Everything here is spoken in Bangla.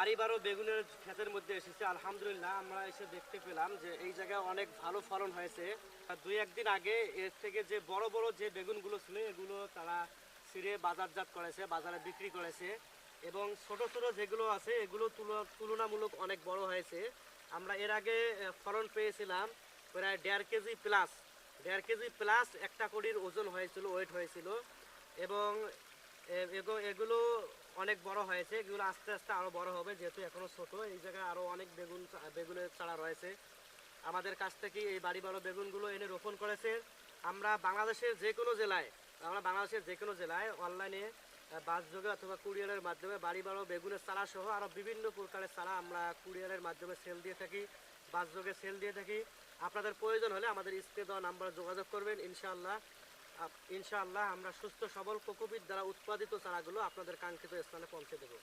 বাড়ি বারো বেগুনের ক্ষেতের মধ্যে এসেছে। আলহামদুলিল্লাহ, আমরা এসে দেখতে পেলাম যে এই জায়গায় অনেক ভালো ফলন হয়েছে। দুই একদিন আগে এর থেকে যে বড় বড় যে বেগুনগুলো ছিল, এগুলো তারা ছিঁড়ে বাজারজাত করেছে, বাজারে বিক্রি করেছে। এবং ছোট ছোট যেগুলো আছে, এগুলো তুল- তুলনামূলক অনেক বড় হয়েছে। আমরা এর আগে ফলন পেয়েছিলাম প্রায় দেড় কেজি প্লাস দেড় কেজি প্লাস একটা কড়ির ওজন হয়েছিল ওয়েট হয়েছিল। এবং এগুলো অনেক বড় হয়েছে, এগুলো আস্তে আস্তে আরও বড় হবে, যেহেতু এখনও ছোট। এই জায়গায় আরও অনেক বেগুন বেগুনের চারা রয়েছে। আমাদের কাছ থেকে এই বাড়ি বড় বেগুনগুলো এনে রোপণ করেছে। আমরা বাংলাদেশের যে কোনো জেলায়, আমরা বাংলাদেশের যে কোনো জেলায় অনলাইনে বাস যোগে অথবা কুরিয়ারের মাধ্যমে বাড়ি বাড়ো বেগুনের চারা সহ আরও বিভিন্ন প্রকারের চারা আমরা কুরিয়ারের মাধ্যমে সেল দিয়ে থাকি বাস যোগে সেল দিয়ে থাকি। আপনাদের প্রয়োজন হলে আমাদের স্ক্রিনে দেওয়া নাম্বারে যোগাযোগ করবেন, ইনশাআল্লাহ। ইনশাআল্লাহ আমরা সুস্থ সবল কোকোপিট দ্বারা উৎপাদিত চারাগুলো আপনাদের কাঙ্ক্ষিত স্থানে পৌঁছে দেবো।